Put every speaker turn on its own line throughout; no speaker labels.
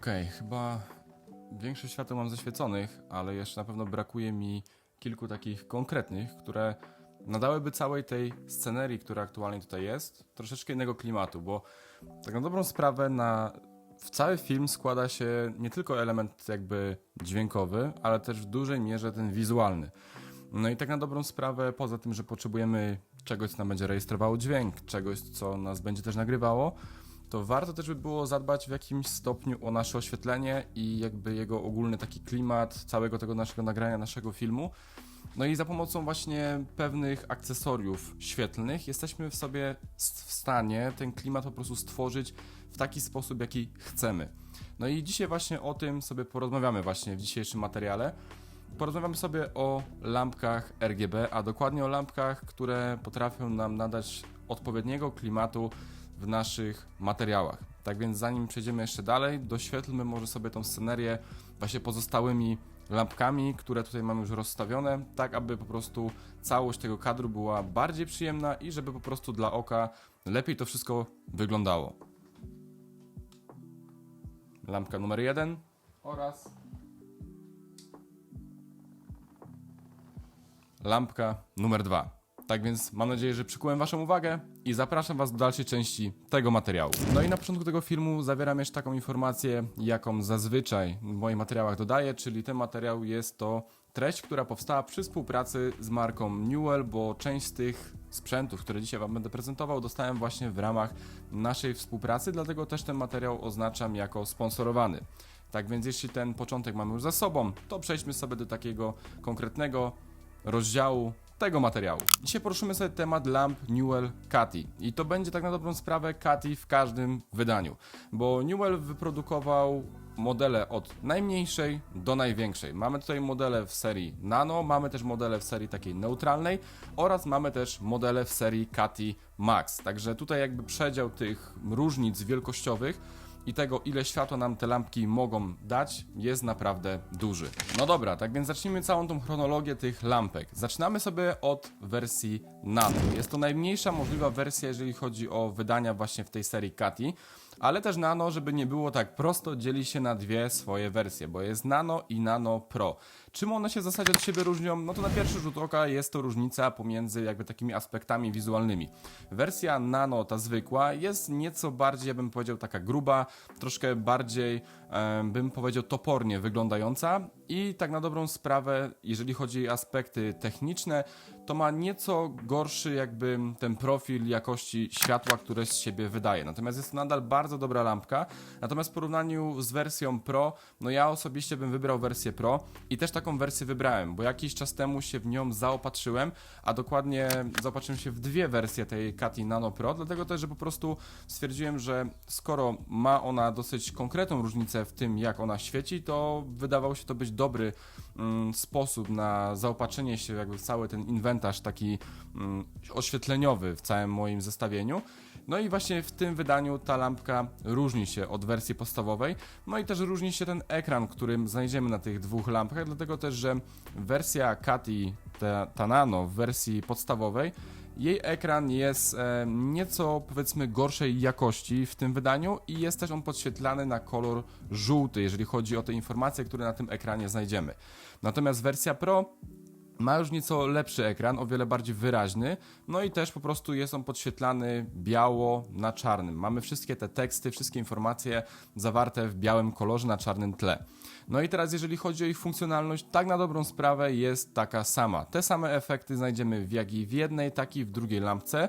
Okej, chyba większość świateł mam zaświeconych, ale jeszcze na pewno brakuje mi kilku takich konkretnych, które nadałyby całej tej scenerii, która aktualnie tutaj jest, troszeczkę innego klimatu, bo tak na dobrą sprawę na w cały film składa się nie tylko element jakby dźwiękowy, ale też w dużej mierze ten wizualny. No i tak na dobrą sprawę, poza tym, że potrzebujemy czegoś, co nam będzie rejestrowało dźwięk, czegoś, co nas będzie też nagrywało, to warto też by było zadbać w jakimś stopniu o nasze oświetlenie i jakby jego ogólny taki klimat całego tego naszego nagrania, naszego filmu. No i za pomocą właśnie pewnych akcesoriów świetlnych jesteśmy w sobie w stanie ten klimat po prostu stworzyć w taki sposób, jaki chcemy. No i dzisiaj właśnie o tym sobie porozmawiamy właśnie w dzisiejszym materiale. Porozmawiamy sobie o lampkach RGB, a dokładnie o lampkach, które potrafią nam nadać odpowiedniego klimatu w naszych materiałach. Tak więc zanim przejdziemy jeszcze dalej, doświetlmy może sobie tą scenerię właśnie pozostałymi lampkami, które tutaj mamy już rozstawione, tak aby po prostu całość tego kadru była bardziej przyjemna i żeby po prostu dla oka lepiej to wszystko wyglądało. Lampka numer jeden oraz lampka numer dwa. Tak więc mam nadzieję, że przykułem Waszą uwagę i zapraszam Was do dalszej części tego materiału. No i na początku tego filmu zawieram jeszcze taką informację, jaką zazwyczaj w moich materiałach dodaję, czyli ten materiał jest to treść, która powstała przy współpracy z marką Newell, bo część z tych sprzętów, które dzisiaj Wam będę prezentował, dostałem właśnie w ramach naszej współpracy, dlatego też ten materiał oznaczam jako sponsorowany. Tak więc jeśli ten początek mamy już za sobą, to przejdźmy sobie do takiego konkretnego rozdziału tego materiału. Dzisiaj poruszymy sobie temat lamp Newell Cathy i to będzie tak na dobrą sprawę Cathy w każdym wydaniu, bo Newell wyprodukował modele od najmniejszej do największej. Mamy tutaj modele w serii Nano, mamy też modele w serii takiej neutralnej oraz mamy też modele w serii Cathy Max. Także tutaj jakby przedział tych różnic wielkościowych i tego, ile światła nam te lampki mogą dać, jest naprawdę duży. No dobra, tak więc zacznijmy całą tą chronologię tych lampek. Zaczynamy sobie od wersji Nano. Jest to najmniejsza możliwa wersja, jeżeli chodzi o wydania właśnie w tej serii Cathy. Ale też Nano, żeby nie było tak prosto, dzieli się na dwie swoje wersje, bo jest Nano i Nano Pro. Czym one się w zasadzie od siebie różnią? No to na pierwszy rzut oka jest to różnica pomiędzy jakby takimi aspektami wizualnymi. Wersja Nano, ta zwykła, jest nieco bardziej, ja bym powiedział, taka gruba, troszkę bardziej, bym powiedział, topornie wyglądająca i tak na dobrą sprawę, jeżeli chodzi o aspekty techniczne, to ma nieco gorszy jakby ten profil jakości światła, które z siebie wydaje. Natomiast jest to nadal bardzo dobra lampka. Natomiast w porównaniu z wersją Pro, no ja osobiście bym wybrał wersję Pro i też taką wersję wybrałem, bo jakiś czas temu się w nią zaopatrzyłem, a dokładnie zaopatrzyłem się w dwie wersje tej Kati Nano Pro, dlatego też, że po prostu stwierdziłem, że skoro ma ona dosyć konkretną różnicę w tym, jak ona świeci, to wydawał się to być dobry mm, sposób na zaopatrzenie się jakby w cały ten inwentarz taki mm, oświetleniowy w całym moim zestawieniu. No i właśnie w tym wydaniu ta lampka różni się od wersji podstawowej, no i też różni się ten ekran, którym znajdziemy na tych dwóch lampkach, dlatego też, że wersja Kati, ta, ta Nano w wersji podstawowej, jej ekran jest e, nieco powiedzmy gorszej jakości w tym wydaniu i jest też on podświetlany na kolor żółty, jeżeli chodzi o te informacje, które na tym ekranie znajdziemy. Natomiast wersja Pro ma już nieco lepszy ekran, o wiele bardziej wyraźny, no i też po prostu jest on podświetlany biało na czarnym. Mamy wszystkie te teksty, wszystkie informacje zawarte w białym kolorze na czarnym tle. No i teraz jeżeli chodzi o ich funkcjonalność, tak na dobrą sprawę jest taka sama. Te same efekty znajdziemy jak i w jednej, tak i w drugiej lampce.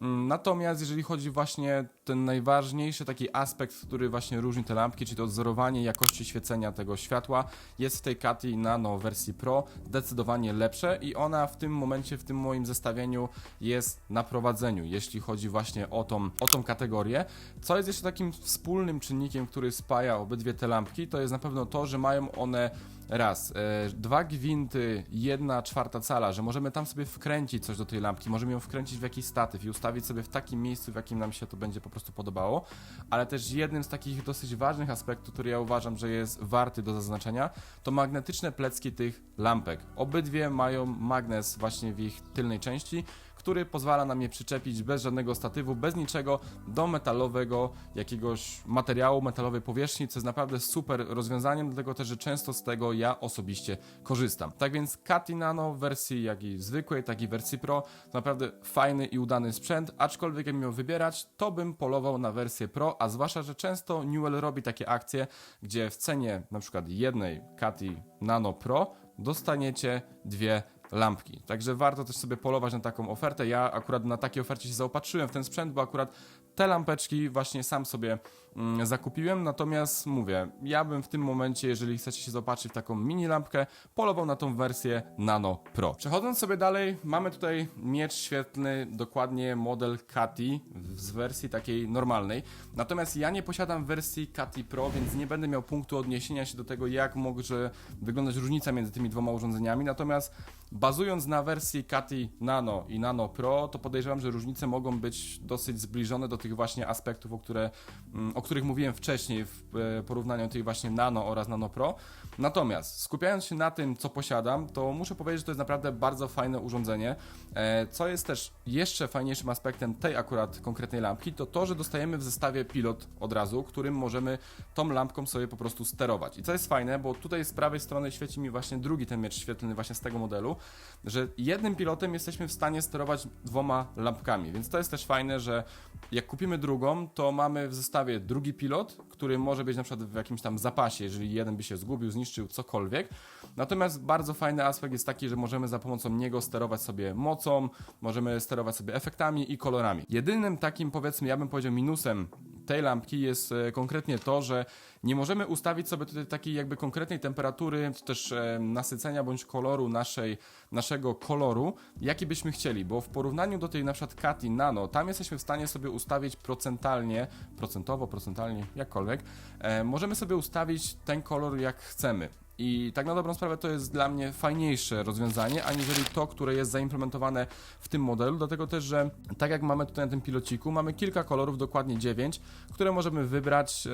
Mm, Natomiast jeżeli chodzi właśnie ten najważniejszy taki aspekt, który właśnie różni te lampki, czyli to odzorowanie jakości świecenia tego światła, jest w tej Kati Nano wersji Pro zdecydowanie lepsze i ona w tym momencie, w tym moim zestawieniu jest na prowadzeniu, jeśli chodzi właśnie o tą, o tą kategorię. Co jest jeszcze takim wspólnym czynnikiem, który spaja obydwie te lampki, to jest na pewno to, że mają one raz, e, dwa gwinty, jedna czwarta cala, że możemy tam sobie wkręcić coś do tej lampki, możemy ją wkręcić w jakiś statyw i ustawić sobie w takim miejscu, w jakim nam się to będzie po prostu podobało, ale też jednym z takich dosyć ważnych aspektów, który ja uważam, że jest warty do zaznaczenia, to magnetyczne plecki tych lampek. Obydwie mają magnes właśnie w ich tylnej części, który pozwala nam je przyczepić bez żadnego statywu, bez niczego do metalowego jakiegoś materiału, metalowej powierzchni, co jest naprawdę super rozwiązaniem, dlatego też, że często z tego ja osobiście korzystam. Tak więc Kati Nano w wersji jak i zwykłej, tak i wersji Pro, naprawdę fajny i udany sprzęt, aczkolwiek jakbym miał wybierać, to bym polował na wersję Pro, a zwłaszcza, że często Newell robi takie akcje, gdzie w cenie na przykład jednej Kati Nano Pro dostaniecie dwie lampki. Także warto też sobie polować na taką ofertę. Ja akurat na takiej ofercie się zaopatrzyłem w ten sprzęt, bo akurat te lampeczki właśnie sam sobie mm, zakupiłem. Natomiast mówię, ja bym w tym momencie, jeżeli chcecie się zaopatrzyć w taką mini lampkę, polował na tą wersję Nano Pro. Przechodząc sobie dalej, mamy tutaj miecz świetlny, dokładnie model Kati z wersji takiej normalnej. Natomiast ja nie posiadam wersji Kati Pro, więc nie będę miał punktu odniesienia się do tego, jak może wyglądać różnica między tymi dwoma urządzeniami. Natomiast bazując na wersji Kati Nano i Nano Pro, to podejrzewam, że różnice mogą być dosyć zbliżone do tych właśnie aspektów, o, które, mm, o których mówiłem wcześniej w e, porównaniu tej właśnie Nano oraz Nano Pro. Natomiast skupiając się na tym, co posiadam, to muszę powiedzieć, że to jest naprawdę bardzo fajne urządzenie. E, Co jest też jeszcze fajniejszym aspektem tej akurat konkretnej lampki, to to, że dostajemy w zestawie pilot od razu, którym możemy tą lampką sobie po prostu sterować. I co jest fajne, bo tutaj z prawej strony świeci mi właśnie drugi ten miecz świetlny właśnie z tego modelu, że jednym pilotem jesteśmy w stanie sterować dwoma lampkami, więc to jest też fajne, że jak kupimy drugą, to mamy w zestawie drugi pilot, który może być na przykład w jakimś tam zapasie, jeżeli jeden by się zgubił, zniszczył, cokolwiek. Natomiast bardzo fajny aspekt jest taki, że możemy za pomocą niego sterować sobie mocą, możemy sterować sobie efektami i kolorami. Jedynym takim, powiedzmy, ja bym powiedział minusem tej lampki jest e, konkretnie to, że nie możemy ustawić sobie tutaj takiej jakby konkretnej temperatury, czy też e, nasycenia bądź koloru naszej, naszego koloru, jaki byśmy chcieli, bo w porównaniu do tej na przykład Kati Nano, tam jesteśmy w stanie sobie ustawić procentalnie, procentowo, procentalnie, jakkolwiek, e, możemy sobie ustawić ten kolor jak chcemy. I tak na dobrą sprawę to jest dla mnie fajniejsze rozwiązanie, aniżeli to, które jest zaimplementowane w tym modelu, dlatego też, że tak jak mamy tutaj na tym pilociku, mamy kilka kolorów, dokładnie 9, które możemy wybrać e,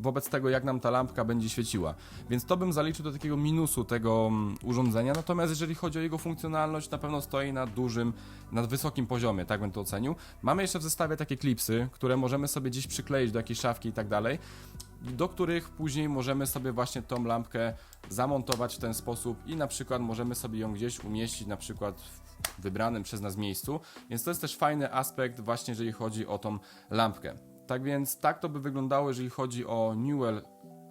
wobec tego, jak nam ta lampka będzie świeciła. Więc to bym zaliczył do takiego minusu tego mm, urządzenia, natomiast jeżeli chodzi o jego funkcjonalność, na pewno stoi na dużym, na wysokim poziomie, tak bym to ocenił. Mamy jeszcze w zestawie takie klipsy, które możemy sobie gdzieś przykleić do jakiejś szafki i tak dalej do których później możemy sobie właśnie tą lampkę zamontować w ten sposób i na przykład możemy sobie ją gdzieś umieścić na przykład w wybranym przez nas miejscu, więc to jest też fajny aspekt właśnie jeżeli chodzi o tą lampkę. Tak więc tak to by wyglądało jeżeli chodzi o Newell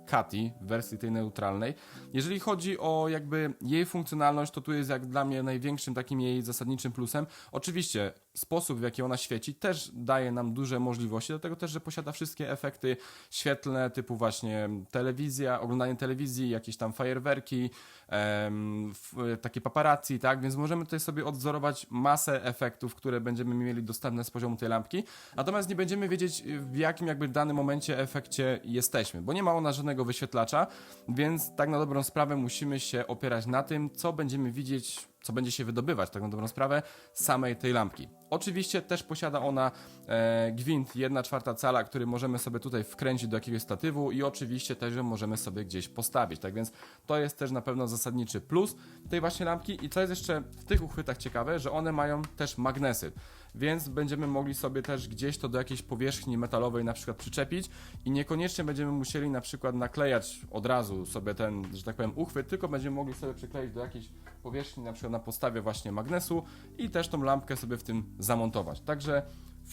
Kati w wersji tej neutralnej. Jeżeli chodzi o jakby jej funkcjonalność, to tu jest jak dla mnie największym takim jej zasadniczym plusem. Oczywiście sposób, w jaki ona świeci, też daje nam duże możliwości, dlatego też, że posiada wszystkie efekty świetlne, typu właśnie telewizja, oglądanie telewizji, jakieś tam fajerwerki, em, takie paparazzi, tak? Więc możemy tutaj sobie odzorować masę efektów, które będziemy mieli dostępne z poziomu tej lampki, natomiast nie będziemy wiedzieć, w jakim jakby danym momencie efekcie jesteśmy, bo nie ma ona żadnego wyświetlacza, więc tak na dobrą sprawę musimy się opierać na tym, co będziemy widzieć co będzie się wydobywać, tak na dobrą sprawę, samej tej lampki. Oczywiście też posiada ona e, gwint 1 czwarta cala, który możemy sobie tutaj wkręcić do jakiegoś statywu i oczywiście też ją możemy sobie gdzieś postawić, tak więc to jest też na pewno zasadniczy plus tej właśnie lampki. I co jest jeszcze w tych uchwytach ciekawe, że one mają też magnesy. Więc będziemy mogli sobie też gdzieś to do jakiejś powierzchni metalowej na przykład przyczepić i niekoniecznie będziemy musieli na przykład naklejać od razu sobie ten, że tak powiem, uchwyt, tylko będziemy mogli sobie przykleić do jakiejś powierzchni, na przykład na podstawie właśnie magnesu i też tą lampkę sobie w tym zamontować. Także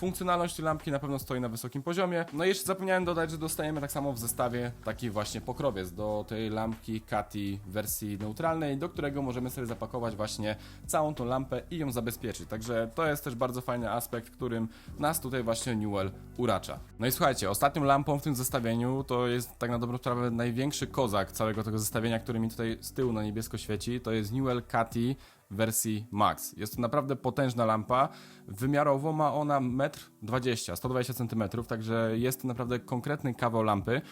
Funkcjonalność tej lampki na pewno stoi na wysokim poziomie. No i jeszcze zapomniałem dodać, że dostajemy tak samo w zestawie taki właśnie pokrowiec do tej lampki Kati wersji neutralnej, do którego możemy sobie zapakować właśnie całą tą lampę i ją zabezpieczyć. Także to jest też bardzo fajny aspekt, którym nas tutaj właśnie Newell uracza. No i słuchajcie, ostatnią lampą w tym zestawieniu to jest tak na dobrą sprawę największy kozak całego tego zestawienia, który mi tutaj z tyłu na niebiesko świeci. To jest Newell Kati wersji Max. Jest to naprawdę potężna lampa. Wymiarowo ma ona 1,20 m, 120 cm, także jest to naprawdę konkretny kawał lampy.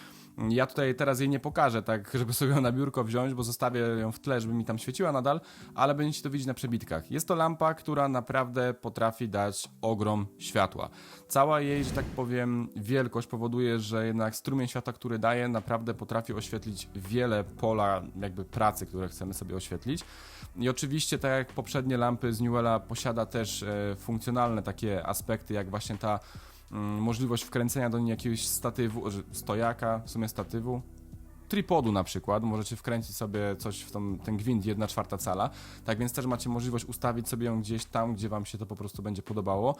Ja tutaj teraz jej nie pokażę, tak, żeby sobie ją na biurko wziąć, bo zostawię ją w tle, żeby mi tam świeciła nadal, ale będziecie to widzieć na przebitkach. Jest to lampa, która naprawdę potrafi dać ogrom światła. Cała jej, że tak powiem, wielkość powoduje, że jednak strumień światła, który daje, naprawdę potrafi oświetlić wiele pola jakby pracy, które chcemy sobie oświetlić. I oczywiście, tak jak poprzednie lampy z Newella, posiada też e, funkcjonalne takie aspekty, jak właśnie ta możliwość wkręcenia do niej jakiegoś statywu, stojaka, w sumie statywu, tripodu na przykład, możecie wkręcić sobie coś w tą, ten gwint 1 czwarta cala, tak więc też macie możliwość ustawić sobie ją gdzieś tam, gdzie wam się to po prostu będzie podobało.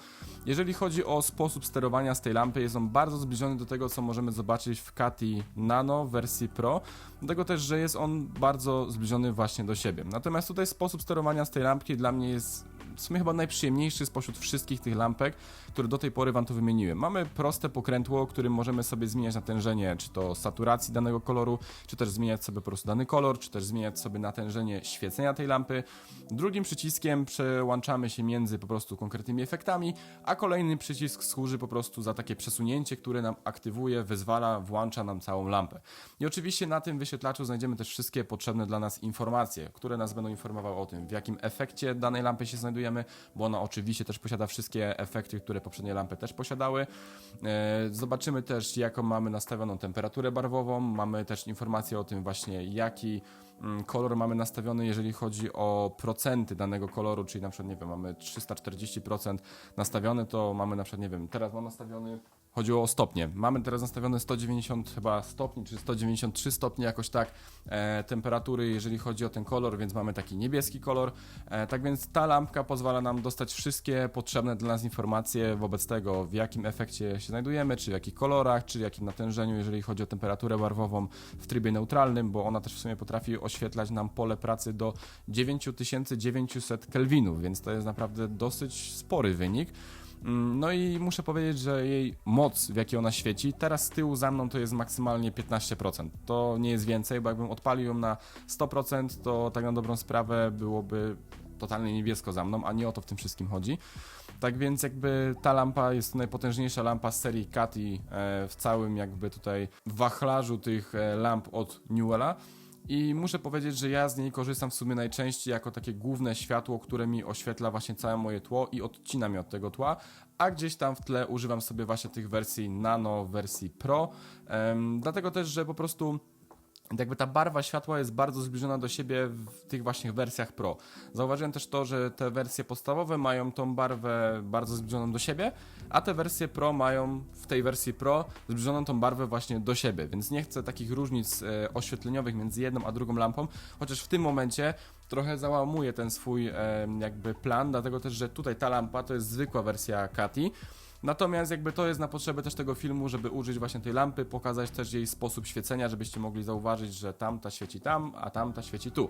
Jeżeli chodzi o sposób sterowania z tej lampy, jest on bardzo zbliżony do tego, co możemy zobaczyć w Kati Nano wersji Pro, dlatego też, że jest on bardzo zbliżony właśnie do siebie. Natomiast tutaj sposób sterowania z tej lampki dla mnie jest w sumie chyba najprzyjemniejszy spośród wszystkich tych lampek, które do tej pory Wam tu wymieniłem. Mamy proste pokrętło, którym możemy sobie zmieniać natężenie, czy to saturacji danego koloru, czy też zmieniać sobie po prostu dany kolor, czy też zmieniać sobie natężenie świecenia tej lampy. Drugim przyciskiem przełączamy się między po prostu konkretnymi efektami, a kolejny przycisk służy po prostu za takie przesunięcie, które nam aktywuje, wyzwala, włącza nam całą lampę. I oczywiście na tym wyświetlaczu znajdziemy też wszystkie potrzebne dla nas informacje, które nas będą informowały o tym, w jakim efekcie danej lampy się znajdujemy, bo ona oczywiście też posiada wszystkie efekty, które poprzednie lampy też posiadały. E, Zobaczymy też, jaką mamy nastawioną temperaturę barwową, mamy też informacje o tym właśnie, jaki mm, kolor mamy nastawiony, jeżeli chodzi o procenty danego koloru, czyli na przykład, nie wiem, mamy 340% nastawiony, to mamy na przykład, nie wiem, teraz mam nastawiony Chodziło o stopnie. Mamy teraz nastawione 190 chyba stopni, czy 193 stopnie jakoś tak e, temperatury, jeżeli chodzi o ten kolor, więc mamy taki niebieski kolor. E, tak więc ta lampka pozwala nam dostać wszystkie potrzebne dla nas informacje wobec tego, w jakim efekcie się znajdujemy, czy w jakich kolorach, czy w jakim natężeniu, jeżeli chodzi o temperaturę barwową w trybie neutralnym, bo ona też w sumie potrafi oświetlać nam pole pracy do 9900 kelwinów, więc to jest naprawdę dosyć spory wynik. Mm, No i muszę powiedzieć, że jej moc, w jakiej ona świeci, teraz z tyłu za mną to jest maksymalnie 15%. To nie jest więcej, bo jakbym odpalił ją na 100%, to tak na dobrą sprawę byłoby totalnie niebiesko za mną, a nie o to w tym wszystkim chodzi. Tak więc jakby ta lampa jest najpotężniejsza lampa z serii Cati e, w całym jakby tutaj wachlarzu tych e, lamp od Newella. I muszę powiedzieć, że ja z niej korzystam w sumie najczęściej jako takie główne światło, które mi oświetla właśnie całe moje tło i odcina mnie od tego tła, a gdzieś tam w tle używam sobie właśnie tych wersji Nano, wersji Pro, em, dlatego też, że po prostu jakby ta barwa światła jest bardzo zbliżona do siebie w tych właśnie wersjach Pro. Zauważyłem też to, że te wersje podstawowe mają tą barwę bardzo zbliżoną do siebie, a te wersje Pro mają w tej wersji Pro zbliżoną tą barwę właśnie do siebie, więc nie chcę takich różnic e, oświetleniowych między jedną a drugą lampą, chociaż w tym momencie trochę załamuję ten swój e, jakby plan, dlatego też, że tutaj ta lampa to jest zwykła wersja Kati, Natomiast jakby to jest na potrzeby też tego filmu, żeby użyć właśnie tej lampy, pokazać też jej sposób świecenia, żebyście mogli zauważyć, że tamta świeci tam, a tamta świeci tu.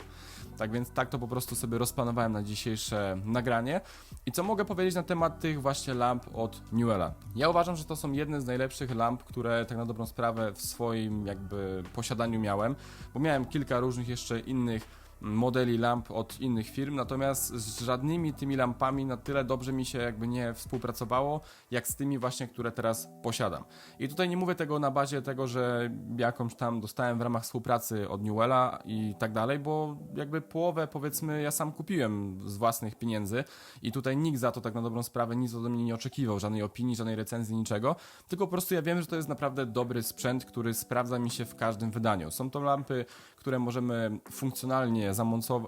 Tak więc tak to po prostu sobie rozplanowałem na dzisiejsze nagranie. I co mogę powiedzieć na temat tych właśnie lamp od Newella? Ja uważam, że to są jedne z najlepszych lamp, które tak na dobrą sprawę w swoim jakby posiadaniu miałem, bo miałem kilka różnych jeszcze innych modeli lamp od innych firm, natomiast z żadnymi tymi lampami na tyle dobrze mi się jakby nie współpracowało, jak z tymi właśnie, które teraz posiadam. I tutaj nie mówię tego na bazie tego, że jakąś tam dostałem w ramach współpracy od Newella i tak dalej, bo jakby połowę powiedzmy ja sam kupiłem z własnych pieniędzy i tutaj nikt za to tak na dobrą sprawę nic ode mnie nie oczekiwał, żadnej opinii, żadnej recenzji, niczego, tylko po prostu ja wiem, że to jest naprawdę dobry sprzęt, który sprawdza mi się w każdym wydaniu. Są to lampy, które możemy funkcjonalnie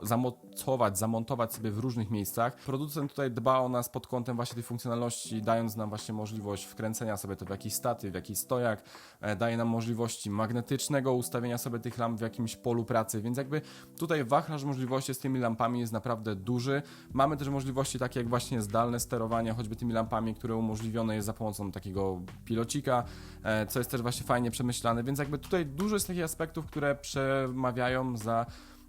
zamocować, zamontować sobie w różnych miejscach. Producent tutaj dba o nas pod kątem właśnie tej funkcjonalności, dając nam właśnie możliwość wkręcenia sobie to w jakiś statyw, w jakiś stojak, e, daje nam możliwości magnetycznego ustawienia sobie tych lamp w jakimś polu pracy, więc jakby tutaj wachlarz możliwości z tymi lampami jest naprawdę duży. Mamy też możliwości takie jak właśnie zdalne sterowanie, choćby tymi lampami, które umożliwione jest za pomocą takiego pilocika, e, co jest też właśnie fajnie przemyślane, więc jakby tutaj dużo jest takich aspektów, które przemawiają za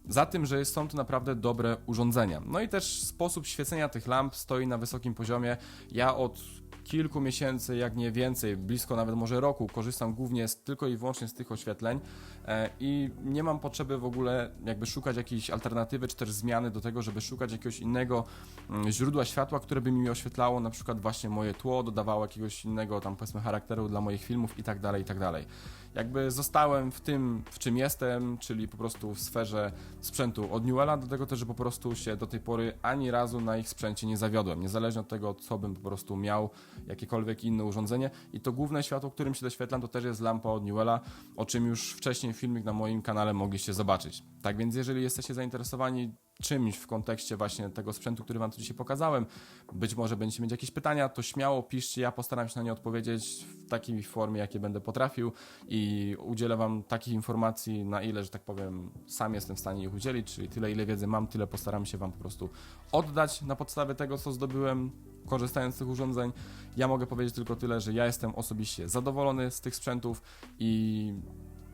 za tym, że są to naprawdę dobre urządzenia. No i też sposób świecenia tych lamp stoi na wysokim poziomie. Ja od kilku miesięcy, jak nie więcej, blisko nawet może roku, korzystam głównie z, tylko i wyłącznie z tych oświetleń e, i nie mam potrzeby w ogóle jakby szukać jakiejś alternatywy, czy też zmiany do tego, żeby szukać jakiegoś innego mm, źródła światła, które by mi oświetlało na przykład właśnie moje tło, dodawało jakiegoś innego tam powiedzmy charakteru dla moich filmów i tak dalej, i tak dalej. Jakby zostałem w tym, w czym jestem, czyli po prostu w sferze sprzętu od Newella, do tego też, że po prostu się do tej pory ani razu na ich sprzęcie nie zawiodłem, niezależnie od tego, co bym po prostu miał, jakiekolwiek inne urządzenie. I to główne światło, którym się doświetlam, to też jest lampa od Newella, o czym już wcześniej filmik na moim kanale mogliście zobaczyć. Tak więc, jeżeli jesteście zainteresowani czymś w kontekście właśnie tego sprzętu, który Wam tu dzisiaj pokazałem, być może będziecie mieć jakieś pytania, to śmiało piszcie, ja postaram się na nie odpowiedzieć w takiej formie, jakiej będę potrafił i udzielę Wam takich informacji, na ile, że tak powiem, sam jestem w stanie ich udzielić, czyli tyle, ile wiedzy mam, tyle postaram się Wam po prostu oddać na podstawie tego, co zdobyłem, korzystając z tych urządzeń. Ja mogę powiedzieć tylko tyle, że ja jestem osobiście zadowolony z tych sprzętów i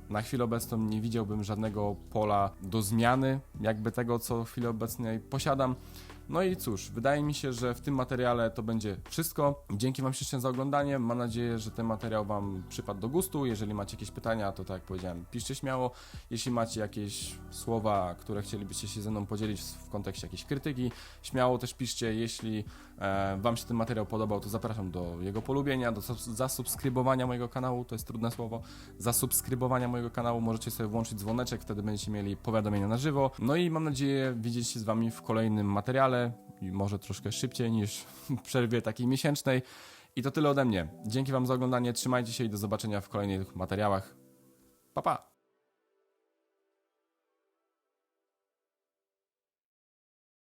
na chwilę obecną nie widziałbym żadnego pola do zmiany, jakby tego, co w chwili obecnej posiadam. No i cóż, wydaje mi się, że w tym materiale to będzie wszystko. Dzięki Wam ślicznie za oglądanie. Mam nadzieję, że ten materiał Wam przypadł do gustu. Jeżeli macie jakieś pytania, to tak jak powiedziałem, piszcie śmiało. Jeśli macie jakieś słowa, które chcielibyście się ze mną podzielić w kontekście jakiejś krytyki, śmiało też piszcie. Jeśli e, Wam się ten materiał podobał, to zapraszam do jego polubienia, do zasubskrybowania mojego kanału. To jest trudne słowo. Zasubskrybowania mojego kanału. Możecie sobie włączyć dzwoneczek, wtedy będziecie mieli powiadomienia na żywo. No i mam nadzieję widzieć się z Wami w kolejnym materiale i może troszkę szybciej niż w przerwie takiej miesięcznej. I to tyle ode mnie. Dzięki Wam za oglądanie, trzymajcie się i do zobaczenia w kolejnych materiałach. Pa, pa!